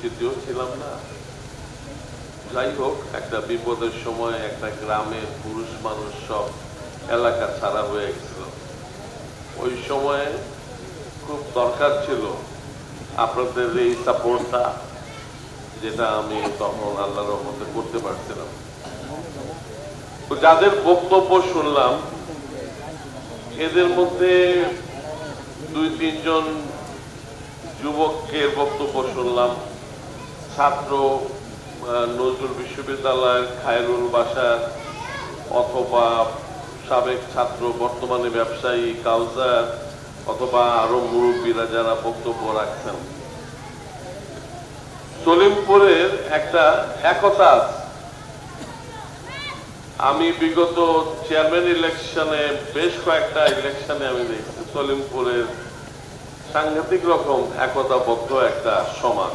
পরিচিতিও ছিলাম না। যাই হোক, একটা বিপদের সময় একটা গ্রামের পুরুষ মানুষ সব এলাকা ছাড়া হয়ে গেছিল। ওই সময়ে খুব দরকার ছিল আপনাদের এই সাপোর্টটা, যেটা আমি তখন আল্লাহ রহমতে করতে পারছিলাম। যাদের বক্তব্য শুনলাম, এদের মধ্যে দুই, তিনজন যুবকের বক্তব্য শুনলাম। ছাত্র নজরুল বিশ্ববিদ্যালয়ের খায়রুল বাসার অথবা সাবেক ছাত্র, বর্তমানে ব্যবসায়ী কাউসার অথবা আরও মুরব্বীরা যারা বক্তব্য রাখছেন। সলিমপুরের একটা একতা আমি বিগত চেয়ারম্যান ইলেকশনে বেশ কয়েকটা ইলেকশনে আমি দেখছি। সলিমপুরের সাংঘাতিক রকম একতাবদ্ধ একটা সমাজ।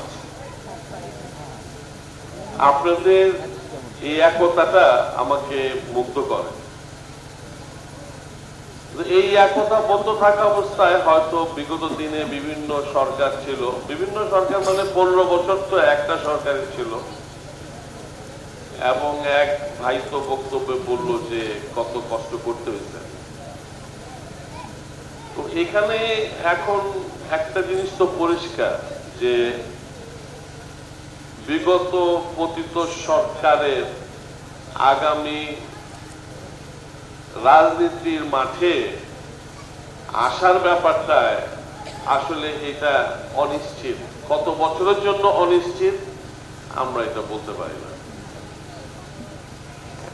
আপনাদের এই একতাটা আমাকে মুগ্ধ করে। এই একতা বন্ধ থাকা অবস্থায় হয়তো বিগত দিনে বিভিন্ন সরকার ছিল। বিভিন্ন সরকার মানে পনেরো বছর তো একটা সরকারই ছিল। এবং এক ভাই তো বক্তব্যে বলল যে কত কষ্ট করতে হয়েছে। তো এখানে এখন একটা জিনিস তো পরিষ্কার যে বিগত পতিত সরকারের আগামী রাজনীতির মাঠে আসার ব্যাপারটায় আসলে এটা অনিশ্চিত। কত বছরের জন্য অনিশ্চিত? আমরা এটা বলতে পারি না।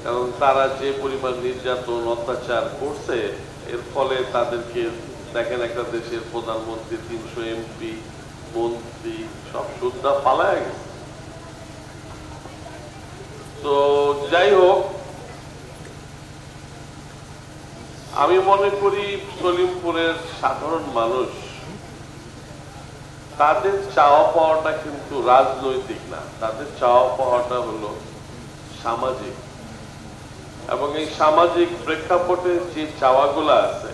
কারণ তারা যে পরিমাণ নির্যাতন, অত্যাচার করছে, এর ফলে তাদেরকে দেখেন একটা দেশের প্রধানমন্ত্রী, তিনশো এমপি, মন্ত্রী, সব সুদ্ধা পালায় গেছে। তো যাই হোক, আমি মনে করি সলিমপুরের সাধারণ মানুষ তাদের চাওয়া পাওয়াটা কিন্তু রাজনৈতিক না। তাদের চাওয়া পাওয়াটা হলো সামাজিক। এবং এই সামাজিক প্রেক্ষাপটে যে চাওয়াগুলো আছে,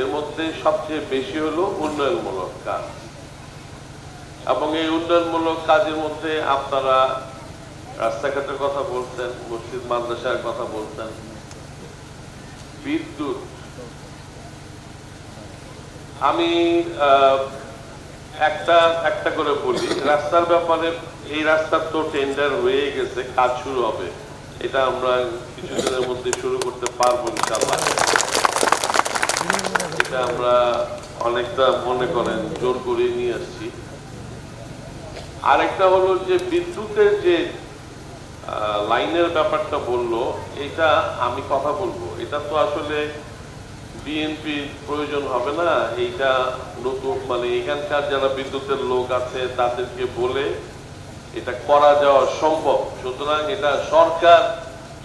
এর মধ্যে সবচেয়ে বেশি হলো উন্নয়নমূলক কাজ। এবং এই উন্নয়নমূলক কাজের মধ্যে আপনারা রাস্তাঘাটের কথা বলছেন মসজিদ, মাদ্রাসার কথা বলছেন বিদ্যুৎ। আমি একটা একটা করে বলি, রাস্তার ব্যাপারে এই রাস্তার তো টেন্ডার হয়ে গেছে, কাজ শুরু হবে। এটা আমরা কিছুদিনের মধ্যে শুরু করতে পারব ইনশাল্লাহ এটা আমরা অনেকটা মনে করেন, জোর করে নিয়ে আসছি। আরেকটা হলো যে বিদ্যুতের যে লাইনের ব্যাপারটা বলল, এটা আমি কথা বলব। এটা তো আসলে বিএনপি প্রয়োজন হবে না, এইটা নতুন মানে এখানকার যারা বিদ্যুতের লোক আছে, তাদেরকে বলে এটা করা যাওয়া সম্ভব। সুতরাং এটা সরকার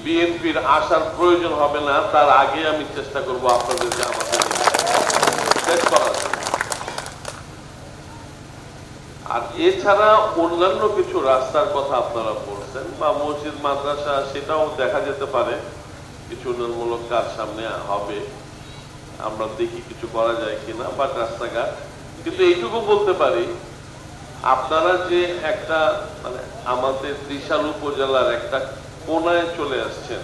বিএনপির আসার প্রয়োজন হবে না, তার আগে আমি চেষ্টা করব আপনাদেরকে আমাদের শেষ করার জন্য। আর এছাড়া অন্যান্য কিছু রাস্তার কথা আপনারা বলছেন বা মসজিদ মাদ্রাসা সেটাও দেখা যেতে পারে। কিছু উন্নয়নমূলক কাজ সামনে হবে। আমরা দেখি কিছু করা যায় কিনা বা রাস্তাঘাট। কিন্তু এইটুকু বলতে পারি আপনারা যে একটা মানে আমাদের ত্রিশাল উপজেলার একটা কোনায় চলে আসছেন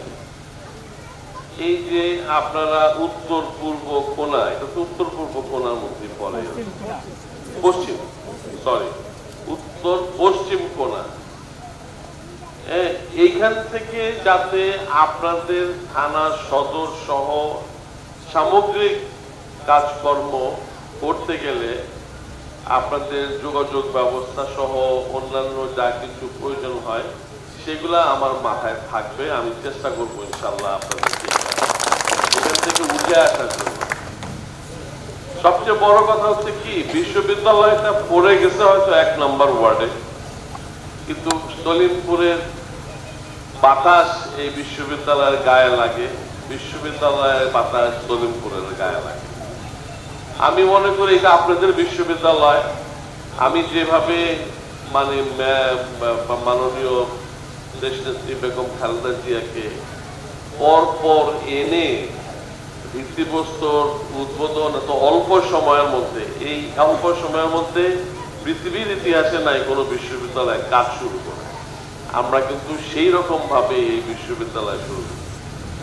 এই যে আপনারা উত্তর পূর্ব কোনা এটা তো উত্তর পূর্ব কোনার মধ্যে পড়ে পশ্চিম। সরি উত্তর পশ্চিম কোনা এইখান থেকে যাতে আপনাদের থানা সদর সহ সামগ্রিক কাজকর্ম করতে গেলে আপনাদের যোগাযোগ ব্যবস্থা সহ অন্যান্য যা কিছু প্রয়োজন হয়, সেগুলা আমার মাথায় থাকবে। আমি চেষ্টা করব ইনশাল্লাহ আপনাদেরকে এখান থেকে উঠে আসার জন্য। সবচেয়ে বড় কথা হচ্ছে কি, বিশ্ববিদ্যালয়টা পড়ে গেছে হয়তো এক নম্বর ওয়ার্ডে, কিন্তু সলিমপুরের বাতাস এই বিশ্ববিদ্যালয়ের গায়ে লাগে, বিশ্ববিদ্যালয়ের বাতাস সলিমপুরের গায়ে লাগে। আমি মনে করি এটা আপনাদের বিশ্ববিদ্যালয়। আমি যেভাবে মানে মাননীয় দেশনেত্রী বেগম খালেদা জিয়াকে পর পর এনে ভিত্তিপ্রস্তর উদ্বোধন এত অল্প সময়ের মধ্যে, এই অল্প সময়ের মধ্যে পৃথিবীর ইতিহাসে নাই, কোনো বিশ্ববিদ্যালয় কাজ শুরু করে আমরা কিন্তু সেই রকম ভাবে এই বিশ্ববিদ্যালয় শুরু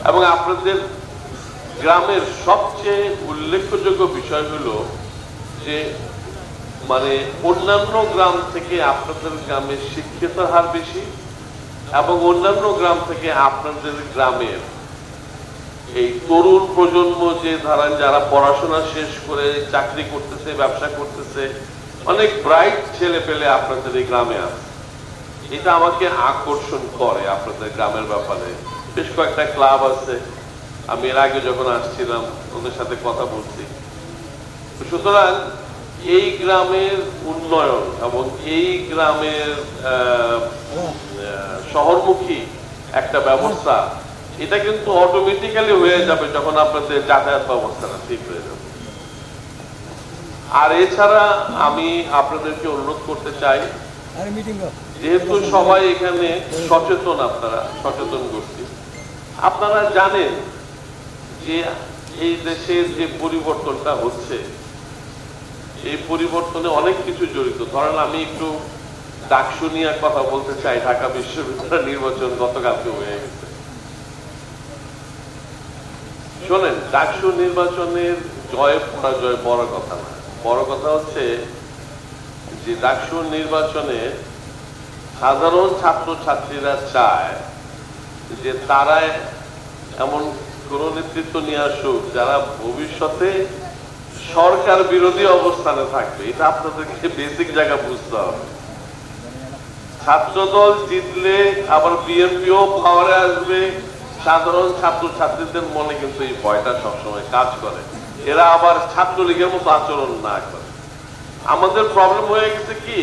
এবং আপনাদের গ্রামের সবচেয়ে উল্লেখযোগ্য বিষয় হলো যে মানে অন্যান্য গ্রাম থেকে আপনাদের গ্রামে শিক্ষিতের হার বেশি এবং অন্যান্য গ্রাম থেকে আপনাদের গ্রামের এই তরুণ প্রজন্ম যে ধারান যারা পড়াশোনা শেষ করে চাকরি করতেছে, ব্যবসা করতেছে, অনেক ব্রাইট ছেলে পেলে আপনাদের এই গ্রামে আছে এটা আমাকে আকর্ষণ করে আপনাদের গ্রামের ব্যাপারে। বেশ কয়েকটা ক্লাব আছে। আমি এর আগে যখন আসছিলাম, ওদের সাথে কথা বলছি। সুতরাং এই গ্রামের উন্নয়ন এবং এই গ্রামের শহরমুখী একটা ব্যবস্থা এটা কিন্তু অটোমেটিক্যালি হয়ে যাবে যখন আপনাদের যাতায়াত ব্যবস্থাটা ঠিক হয়ে যাবে। আর এছাড়া আমি আপনাদেরকে অনুরোধ করতে চাই যেহেতু সবাই এখানে সচেতন আপনারা সচেতন গোষ্ঠী আপনারা জানেন যে এই দেশের যে পরিবর্তনটা হচ্ছে এই পরিবর্তনে অনেক কিছু জড়িত। ধরেন আমি একটু ডাকসু নিয়ে কথা বলতে চাই ঢাকা বিশ্ববিদ্যালয় নির্বাচন গতকালকে হয়ে গেছে। শোনেন, ডাকসু নির্বাচনের জয় পরাজয় বড় কথা না। বড় কথা হচ্ছে যে ডাকসু নির্বাচনে সাধারণ ছাত্র ছাত্রীরা চায় যে তারা এমন কোন নেতৃত্ব নিয়ে আসুক যারা ভবিষ্যতে সরকার বিরোধী অবস্থানে থাকবে। এটা আপনাদেরকে বেসিক জায়গা বুঝতে হবে। ছাত্রদল জিতলে আবার বিএনপিও পাওয়ারে আসবে। সাধারণ ছাত্র ছাত্রীদের মনে কিন্তু এই ভয়টা সবসময় কাজ করে। এরা আবার ছাত্রলীগের মতো আচরণ না করে। আমাদের প্রবলেম হয়ে গেছে কি?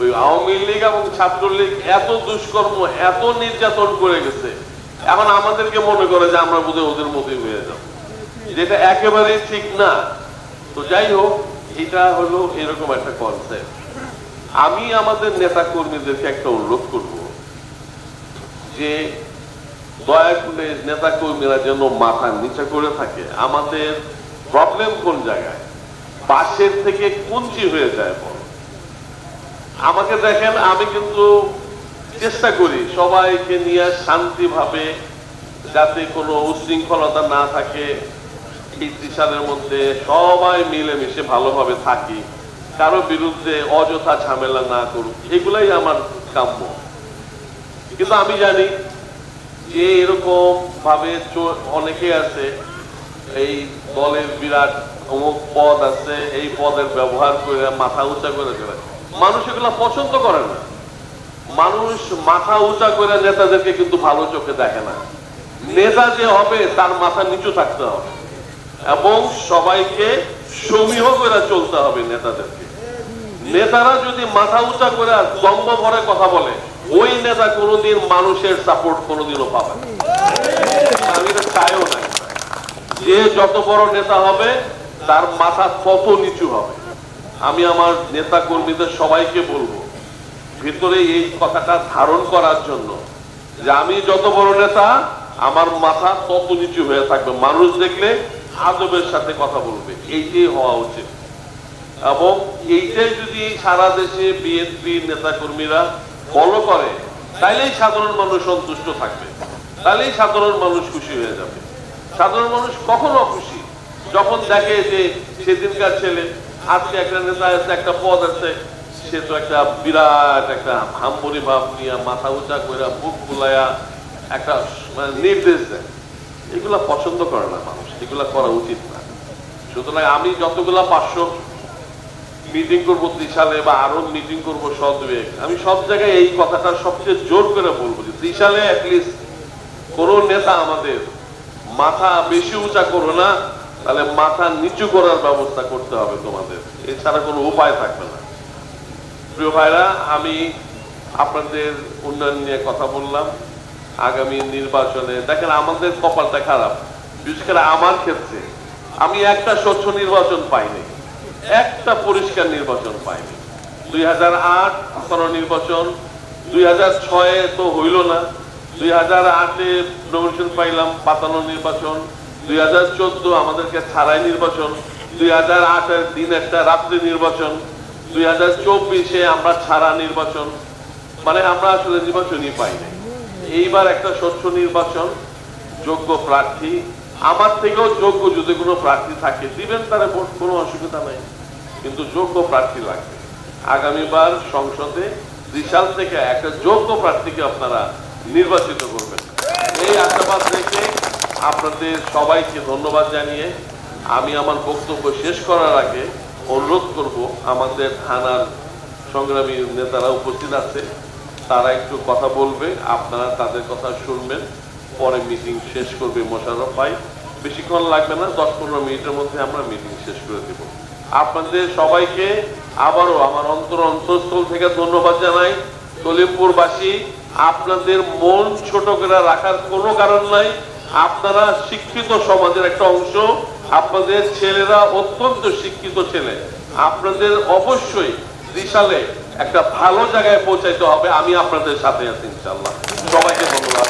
ওই আওয়ামী লীগ এবং ছাত্রলীগ এত দুষ্কর্ম, এত নির্যাতন করে গেছে। এখন আমাদেরকে মনে করে যে আমরা বোধহয় ওদের মতোই হয়ে যাব। যেটা একেবারেই ঠিক না। তো যাই হোক, এটা হলো এরকম একটা কনসেপ্ট আমি আমাদের নেতা কর্মীদেরকে একটা অনুরোধ করব যে দয়া করে নেতা কর্মীরা যেন মাথা নিচে করে থাকে। আমাদের প্রবলেম কোন জায়গায়? পাশের থেকে কুঞ্চি হয়ে যায় বড় আমাকে দেখেন, আমি কিন্তু চেষ্টা করি সবাইকে নিয়ে শান্তিভাবে যাতে কোনো উশৃঙ্খলতা না থাকে। এই মধ্যে সবাই মিলেমিশে ভালোভাবে থাকি। কারও বিরুদ্ধে অযথা ঝামেলা না করুক, এগুলাই আমার কাম্য। কিন্তু আমি জানি যে এরকম ভাবে অনেকে আছে, এই দলের বিরাট অমুক পদ আছে, এই পদের ব্যবহার করে মাথা উঁচা করে দেবে মানুষ এগুলা পছন্দ করে না। মানুষ মাথা উঁচা করে নেতাদেরকে কিন্তু ভালো চোখে দেখে না। নেতা যে হবে, তার মাথা নিচু থাকতে হবে। এবং সবাইকে সমীহ করে চলতে হবে নেতাদেরকে। নেতারা যদি মাথা উঁচা করে দম্ভ ভরে কথা বলে ওই নেতা কোনোদিন মানুষের সাপোর্ট কোনোদিনও পাবে আমি এটা চাইও না। যে যত বড় নেতা হবে, তার মাথা তত নিচু হবে। আমি আমার নেতা কর্মীদের সবাইকে বলব, ভিতরে এই কথাটা ধারণ করার জন্য যে আমি যত বড় নেতা, আমার মাথা তত নিচু হয়ে থাকবে। মানুষ দেখলে আদবের সাথে কথা বলবে। এইটাই হওয়া উচিত। এবং এইটাই যদি সারা দেশে বিএনপি নেতা কর্মীরা ফলো করে, তাইলেই সাধারণ মানুষ সন্তুষ্ট থাকবে, তাইলেই সাধারণ মানুষ খুশি হয়ে যাবে। সাধারণ মানুষ কখনো খুশি? যখন দেখে যে সেদিনকার ছেলে, আজকে একটা নেতা আছে, একটা পদ আছে, সে তো একটা বিরাট একটা হাম্বরি ভাব নিয়ে মাথা উঁচা করে বুক ফুলাইয়া একটা মানে নির্দেশ দেয়। এগুলা পছন্দ করে না মানুষ, এগুলা করা উচিত না। সুতরাং আমি যতগুলা পাঁচশো মিটিং করব ত্রিশালে বা আরও মিটিং করব, সব আমি সব জায়গায় এই কথাটা সবচেয়ে জোর করে বলব যে, ত্রিশালে অ্যাটলিস্ট কোন নেতা আমাদের মাথা বেশি উঁচা করো না, তাহলে মাথা নিচু করার ব্যবস্থা করতে হবে তোমাদের। এছাড়া কোনো উপায় থাকবে না। প্রিয় ভাইরা, আমি আপনাদের উন্নয়ন নিয়ে কথা বললাম। আগামী নির্বাচনে, দেখেন আমাদের কপালটা খারাপ, বিশেষ করে আমার ক্ষেত্রে। আমি একটা স্বচ্ছ নির্বাচন পাইনি। একটা পরিষ্কার নির্বাচন পাইনি। দুই হাজার আট নির্বাচন, দুই হাজার ছয়ে তো হইল না। দুই হাজার আটে নমিনেশন পাইলাম পাতানো নির্বাচন, দুই হাজার চোদ্দ আমাদেরকে ছাড়াই নির্বাচন, দুই হাজার আটের দিন একটা রাত্রি নির্বাচন, দুই হাজার চব্বিশে আমরা ছাড়া নির্বাচন। মানে আমরা আসলে নির্বাচনই পাই নাই এইবার একটা স্বচ্ছ নির্বাচন, যোগ্য প্রার্থী আমার থেকেও যোগ্য যদি কোনো প্রার্থী থাকে, দিবেন তারা ভোট কোনো অসুবিধা নাই। কিন্তু যোগ্য প্রার্থী লাগবে। আগামীবার সংসদে বিশাল থেকে একটা যোগ্য প্রার্থীকে আপনারা নির্বাচিত করবেন। এই আশাবাদ রেখে আপনাদের সবাইকে ধন্যবাদ জানিয়ে আমি আমার বক্তব্য শেষ করার আগে অনুরোধ করব, আমাদের থানার সংগ্রামী নেতারা উপস্থিত আছে, তারা একটু কথা বলবে, আপনারা তাদের কথা শুনবেন, পরে মিটিং শেষ করবে মোশাররফ ভাই। বেশিক্ষণ লাগবে না, দশ পনেরো মিনিটের মধ্যে আমরা মিটিং শেষ করে দেব। আপনাদের সবাইকে আবারও আমার অন্তর অন্তঃস্থল থেকে ধন্যবাদ জানাই। সলিমপুরবাসী আপনাদের মন ছোট করে রাখার কোনো কারণ নাই। আপনারা শিক্ষিত সমাজের একটা অংশ, আপনাদের ছেলেরা অত্যন্ত শিক্ষিত ছেলে। আপনাদের অবশ্যই ত্রিশালে একটা ভালো জায়গায় পৌঁছাইতে হবে, আমি আপনাদের সাথে আছি ইনশাল্লাহ সবাইকে ধন্যবাদ।